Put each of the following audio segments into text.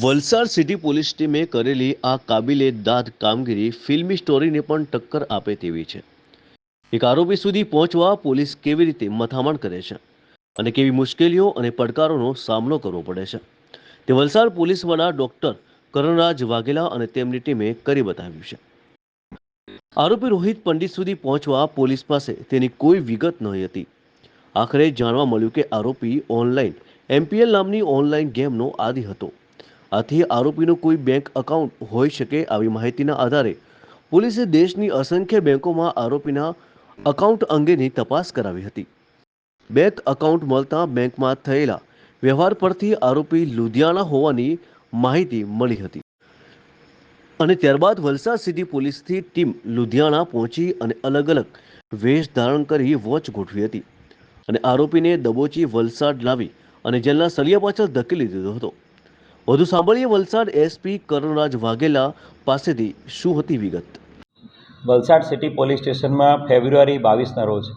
Valsad city police ટીમે કરેલી આ કાબિલે દાદ કામગીરી ફિલ્મી સ્ટોરીને પણ ટક્કર આપે તેવી છે. એક આરોપી સુધી પહોંચવા પોલીસ કેવી રીતે મથામણ કરે છે અને કેવી મુશ્કેલીઓ અને પડકારોનો સામનો કરવો પડે છે. તે વલસાડ પોલીસ વડા ડોક્ટર કરણરાજ વાઘેલા અને તેમની ટીમે કરી બતાવ્યું છે. આરોપી રોહિત પંડિત સુધી પહોંચવા પોલીસ પાસે તેની કોઈ વિગત ન હતી. આખરે જાણવા મળ્યું કે આરોપી ઓનલાઈન એમપીએલ નામની ઓનલાઈન ગેમનો આદિ હતો. આથી આરોપીનું કોઈ બેંક એકાઉન્ટ હોઈ શકે આવી માહિતીના આધારે. પોલીસે દેશની અસંખ્ય બેંકોમાં આરોપીના એકાઉન્ટ અંગેની તપાસ કરાવી હતી. બેંક એકાઉન્ટ મળતા બેંકમાં થયેલા વ્યવહાર પરથી આરોપી લુધિયાણા હોવાની માહિતી મળી હતી. અને ત્યારબાદ વલસાડ સિટી પોલીસથી ટીમ લુધિયાણા પહોંચી અને અલગ અલગ વેશ ધારણ કરી વોચ ગોઠવી હતી. અને આરોપીને દબોચી વલસાડ લાવી અને જેલના સળિયા પાછળ ધકેલી દીધો હતો. વધુ સાંભળીએ વલસાડ એસપી કરણરાજ વાઘેલા પાસેથી શું હતી વિગત? વલસાડ સિટી પોલીસ સ્ટેશનમાં ફેબ્રુઆરી બાવીસના રોજ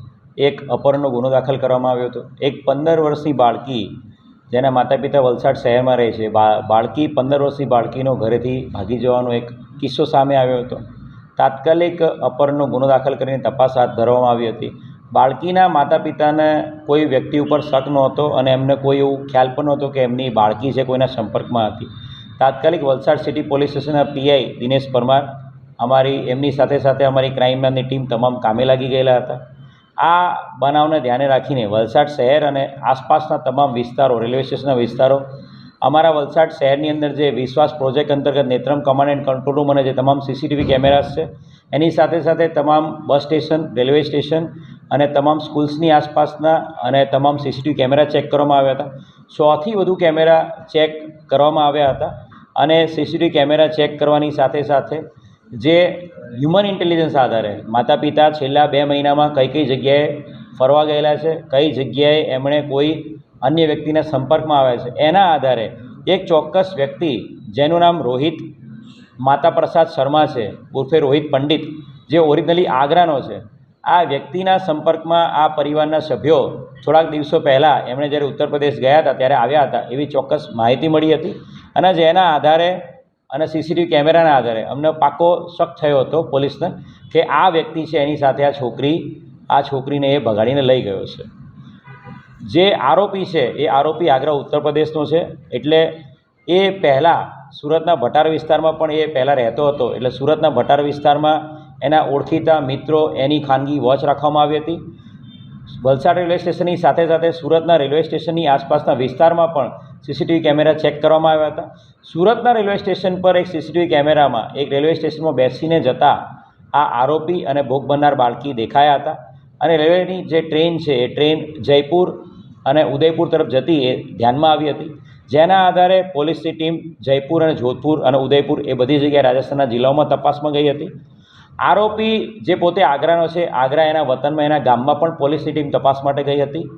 એક અપહરણનો ગુનો દાખલ કરવામાં આવ્યો હતો. એક પંદર વર્ષની બાળકી જેના માતા પિતા વલસાડ શહેરમાં રહે છે બાળકી પંદર વર્ષની બાળકીનો ઘરેથી ભાગી જવાનો એક કિસ્સો સામે આવ્યો હતો. તાત્કાલિક અપહરણનો ગુનો દાખલ કરીને તપાસ હાથ ધરવામાં આવી હતી. બાળકીના માતા પિતાને કોઈ વ્યક્તિ ઉપર શક નહોતો અને એમને કોઈ એવું ખ્યાલ પણ નહોતો કે એમની બાળકી છે કોઈના સંપર્કમાં હતી. તાત્કાલિક વલસાડ સિટી પોલીસ સ્ટેશનના પીઆઈ દિનેશ પરમાર અમારી, એમની સાથે સાથે અમારી ક્રાઇમ ટીમ તમામ કામે લાગી ગયેલા હતા. આ બનાવને ધ્યાને રાખીને વલસાડ શહેર અને આસપાસના તમામ વિસ્તારો, રેલવે સ્ટેશનના વિસ્તારો, અમારા વલસાડ શહેરની અંદર જે વિશ્વાસ પ્રોજેક્ટ અંતર્ગત Netram command and control room અને જે તમામ સીસીટીવી કેમેરાસ છે, એની સાથે સાથે તમામ બસ સ્ટેશન, રેલવે સ્ટેશન અને તમામ સ્કૂલ્સની આસપાસના અને તમામ સીસીટીવી કેમેરા ચેક કરવામાં આવ્યા હતા. સોથી વધુ કેમેરા ચેક કરવામાં આવ્યા હતા અને સીસીટીવી કેમેરા ચેક કરવાની સાથે સાથે જે હ્યુમન ઇન્ટેલિજન્સ આધારે માતા પિતા છેલ્લા બે મહિનામાં કઈ કઈ જગ્યાએ ફરવા ગયેલા છે, કઈ જગ્યાએ એમણે કોઈ અન્ય વ્યક્તિના સંપર્કમાં આવ્યા છે, એના આધારે એક ચોક્કસ વ્યક્તિ જેનું નામ રોહિત માતા પ્રસાદ શર્મા છે, ઉર્ફે રોહિત પંડિત, જે ઓરિજિનલી આગ્રાનો છે. આ વ્યક્તિના સંપર્કમાં આ પરિવારના સભ્યો થોડાક દિવસો પહેલાં એમણે જ્યારે ઉત્તર પ્રદેશ ગયા હતા, ત્યારે આવ્યા હતા, એવી ચોક્કસ માહિતી મળી હતી. અને જેના આધારે અને સીસીટીવી કેમેરાના આધારે અમને પાકો શક થયો હતો પોલીસને કે આ વ્યક્તિ છે, એની સાથે આ છોકરી, આ છોકરીને એ ભગાડીને લઈ ગયો છે. જે આરોપી છે, એ આરોપી આગ્રા ઉત્તર પ્રદેશનો છે, એટલે એ પહેલાં સુરતના ભટાર વિસ્તારમાં પણ એ પહેલાં રહેતો હતો, એટલે સુરતના ભટાર વિસ્તારમાં એના ઓળખીતા મિત્રો એની ખાનગી વોચ રાખવામાં આવી હતી. વલસાડ રેલવે સ્ટેશનની સાથે સાથે સુરતના રેલવે સ્ટેશનની આસપાસના વિસ્તારમાં પણ સીસીટીવી કેમેરા ચેક કરવામાં આવ્યા હતા. સુરતના રેલવે સ્ટેશન પર એક સીસીટીવી કેમેરામાં એક રેલવે સ્ટેશનમાં બેસીને જતા આ આરોપી અને ભોગ બનનાર બાળકી દેખાયા હતા અને રેલવેની જે ટ્રેન છે એ ટ્રેન જયપુર અને ઉદયપુર તરફ જતી એ ધ્યાનમાં આવી હતી. જેના આધારે પોલીસની ટીમ જયપુર અને જોધપુર અને ઉદયપુર એ બધી જગ્યાએ રાજસ્થાનના જિલ્લાઓમાં તપાસમાં ગઈ હતી. આરોપી જે પોતે આગ્રાનો છે, આગ્રા એના વતનમાં એના ગામમાં પણ પોલીસની ટીમ તપાસ માટે ગઈ હતી.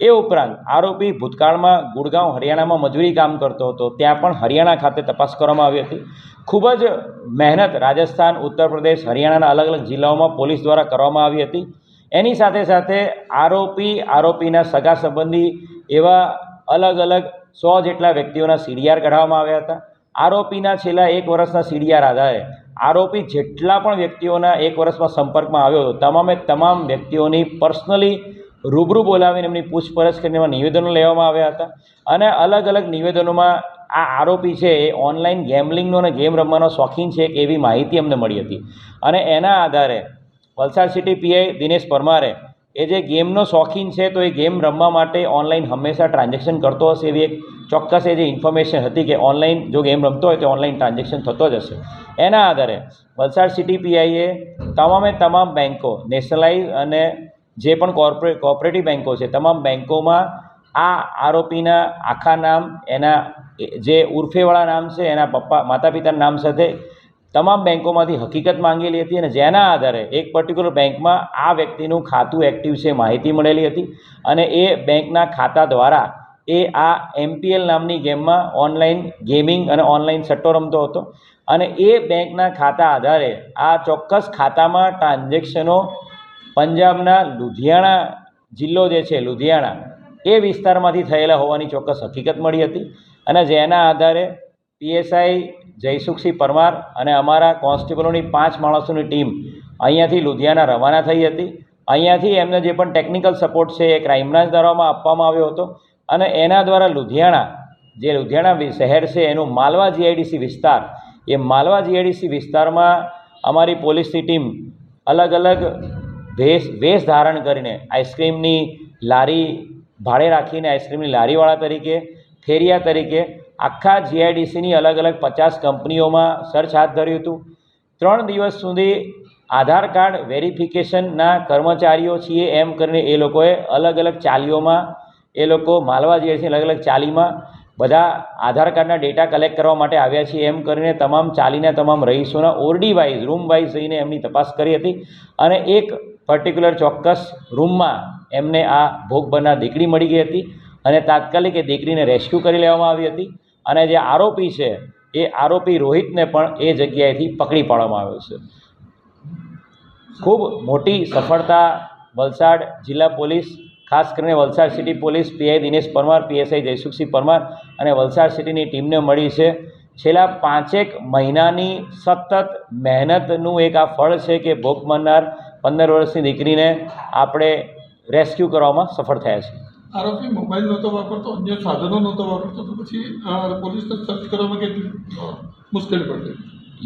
એ ઉપરાંત આરોપી ભૂતકાળમાં ગુડગાંવ, હરિયાણામાં મજૂરી કામ કરતો હતો, ત્યાં પણ હરિયાણા ખાતે તપાસ કરવામાં આવી હતી. ખૂબ જ મહેનત રાજસ્થાન, ઉત્તર પ્રદેશ, હરિયાણાના અલગ અલગ જિલ્લાઓમાં પોલીસ દ્વારા કરવામાં આવી હતી. એની સાથે સાથે આરોપી, આરોપીના સગા સંબંધી એવા અલગ અલગ સો જેટલા વ્યક્તિઓના સીડીઆર કઢાવવામાં આવ્યા હતા. આરોપીના છેલ્લા એક વર્ષના સીડીઆર આધારે આરોપી જેટલા પણ વ્યક્તિઓના એક વર્ષમાં સંપર્કમાં આવ્યો હતો, તમામે તમામ વ્યક્તિઓની પર્સનલી રૂબરૂ બોલાવીને એમની પૂછપરછ કરીને એમાં નિવેદનો લેવામાં આવ્યા હતા. અને અલગ અલગ નિવેદનોમાં આ આરોપી છે એ ઓનલાઈન ગેમલિંગનો અને ગેમ રમવાનો શોખીન છે એવી માહિતી અમને મળી હતી. અને એના આધારે વલસાડ સિટી પીઆઈ દિનેશ પરમારે એ જે ગેમનો શોખીન છે, તો એ ગેમ રમવા માટે ઓનલાઈન હંમેશા ટ્રાન્ઝેક્શન કરતો હશે એવી એક ચોક્કસ એ જે ઇન્ફોર્મેશન હતી કે ઓનલાઈન જો ગેમ રમતો હોય તો ઓનલાઈન ટ્રાન્ઝેક્શન થતો જ હશે. એના આધારે વલસાડ સિટી પીઆઈએ તમામે તમામ બેન્કો નેશનલાઇઝ અને જે પણ કોર્પોરેટ કોઓપરેટિવ બેન્કો છે, તમામ બેન્કોમાં આ આરોપીના આખા નામ, એના જે ઉર્ફેવાળા નામ છે, એના પપ્પા માતા પિતાના નામ સાથે તમામ બેન્કોમાંથી હકીકત માંગેલી હતી અને જેના આધારે એક પર્ટિક્યુલર બેંકમાં આ વ્યક્તિનું ખાતું એક્ટિવ છે, માહિતી મળેલી હતી અને એ બેંકના ખાતા દ્વારા એ આ એમપીએલ નામની ગેમમાં ઓનલાઈન ગેમિંગ અને ઓનલાઈન સટ્ટો રમતો હતો અને એ બેંકના ખાતા આધારે આ ચોક્કસ ખાતામાં ટ્રાન્ઝેક્શનો પંજાબના લુધિયાણા જિલ્લો જે છે, લુધિયાણા, એ વિસ્તારમાંથી થયેલા હોવાની ચોક્કસ હકીકત મળી હતી અને જેના આધારે પીએસઆઈ જયસુખસિંહ પરમાર અને અમારા કોન્સ્ટેબલોની પાંચ માણસોની ટીમ અહીંયાથી લુધિયાના રવાના થઈ હતી. અહીંયાથી એમને જે પણ ટેકનિકલ સપોર્ટ છે એ ક્રાઇમ બ્રાન્ચ દ્વારામાં આપવામાં આવ્યો હતો અને એના દ્વારા લુધિયાણા, જે લુધિયાણા શહેર છે એનું માલવા જીઆઈડીસી વિસ્તાર, એ માલવા જીઆઈડીસી વિસ્તારમાં અમારી પોલીસની ટીમ અલગ અલગ ભેષ વેશ ધારણ કરીને આઈસ્ક્રીમની લારી ભાડે રાખીને આઈસ્ક્રીમની લારીવાળા તરીકે, ફેરિયા તરીકે આખા જીઆઈડીસીની અલગ અલગ પચાસ કંપનીઓમાં સર્ચ હાથ ધર્યું હતું. ત્રણ દિવસ સુધી આધાર કાર્ડ વેરિફિકેશનના કર્મચારીઓ છીએ એમ કરીને એ લોકોએ અલગ અલગ ચાલીઓમાં એ લોકો માલવા જીઆઈડીસી અલગ અલગ ચાલીમાં બધા આધાર કાર્ડના ડેટા કલેક્ટ કરવા માટે આવ્યા છીએ એમ કરીને તમામ ચાલીના તમામ રહીશોના ઓરડી વાઇઝ, રૂમ વાઇઝ જઈને એમની તપાસ કરી હતી અને એક પર્ટિક્યુલર ચોક્કસ રૂમમાં એમને આ ભોગ બનનાર દીકરી મળી ગઈ હતી અને તાત્કાલિક એ દીકરીને રેસ્ક્યુ કરી લેવામાં આવી હતી. અને જે આરોપી છે, એ આરોપી રોહિતને પણ એ જગ્યાએથી પકડી પાડવામાં આવ્યો છે. ખૂબ મોટી સફળતા વલસાડ જિલ્લા પોલીસ, ખાસ કરીને Valsad city police, PI Dinesh Parmar, PSI Jaysukhsinh Parmar અને વલસાડ સિટીની ટીમને મળી છે. છેલ્લા પાંચેક મહિનાની સતત મહેનતનું એક આ ફળ છે કે ભોગ બનનાર પંદર વર્ષની દીકરીને આપણે રેસ્ક્યુ કરવામાં સફળ થયા છે આરોપી મોબાઈલ નહોતો વાપરતો, અન્ય સાધનો નહોતો વાપરતો, તો પછી પોલીસને સર્ચ કરવામાં કેટલી મુશ્કેલી પડતી?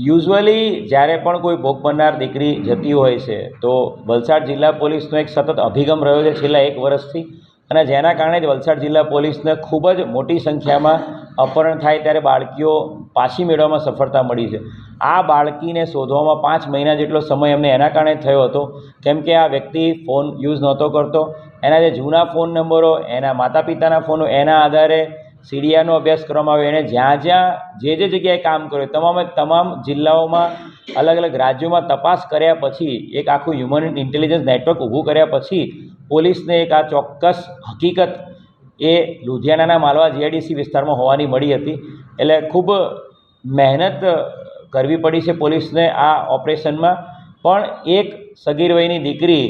યુઝ્યુઅલી જ્યારે પણ કોઈ ભોગ બનનાર દીકરી જતી હોય છે, તો વલસાડ જિલ્લા પોલીસનો એક સતત અભિગમ રહ્યો છે છેલ્લા એક વર્ષથી. અને જેના કારણે જ વલસાડ જિલ્લા પોલીસને ખૂબ જ મોટી સંખ્યામાં અપહરણ થાય ત્યારે બાળકીઓ પાછી મેળવવામાં સફળતા મળી છે. આ બાળકીને શોધવામાં પાંચ મહિના જેટલો સમય એમને એના કારણે થયો હતો. કેમ કે આ વ્યક્તિ ફોન યુઝ નહોતો કરતો એના જે જૂના ફોન નંબરો, એના માતા પિતાના ફોનો, એના આધારે સીડીઆરનો અભ્યાસ કરવામાં આવ્યો. એણે જ્યાં જ્યાં જે જે જગ્યાએ કામ કર્યું, તમામે તમામ જિલ્લાઓમાં, અલગ અલગ રાજ્યોમાં તપાસ કર્યા પછી, એક આખું હ્યુમન ઇન્ટેલિજન્સ નેટવર્ક ઊભું કર્યા પછી, પોલીસને એક આ ચોક્કસ હકીકત એ લુધિયાનાના માલવા જીઆઈડીસી વિસ્તારમાં હોવાની મળી હતી. એટલે ખૂબ મહેનત કરવી પડી છે પોલીસને આ ઓપરેશનમાં. પણ એક સગીર વયની દીકરી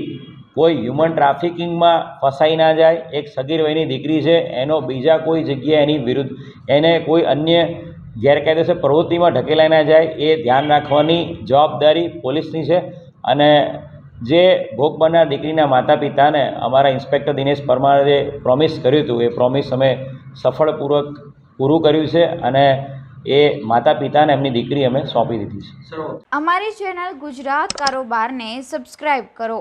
કોઈ હ્યુમન ટ્રાફિકિંગમાં ફસાઈ ના જાય, એક સગીર વયની દીકરી છે, એનો બીજા કોઈ જગ્યાએ એની વિરુદ્ધ, એને કોઈ અન્ય ગેરકાયદેસર પ્રવૃત્તિમાં ઢકેલાઈ ના જાય, એ ધ્યાન રાખવાની જવાબદારી પોલીસની છે. અને જે ભોગ બનનાર દીકરીના માતા પિતાને અમારા ઇન્સ્પેક્ટર દિનેશ પરમારે જે પ્રોમિસ કર્યું હતું, એ પ્રોમિસ અમે સફળપૂર્વક પૂરું કર્યું છે અને એ માતા પિતાને એમની દીકરી અમે સોંપી દીધી છે. અમારી ચેનલ ગુજરાત કારોબારને સબસ્ક્રાઇબ કરો.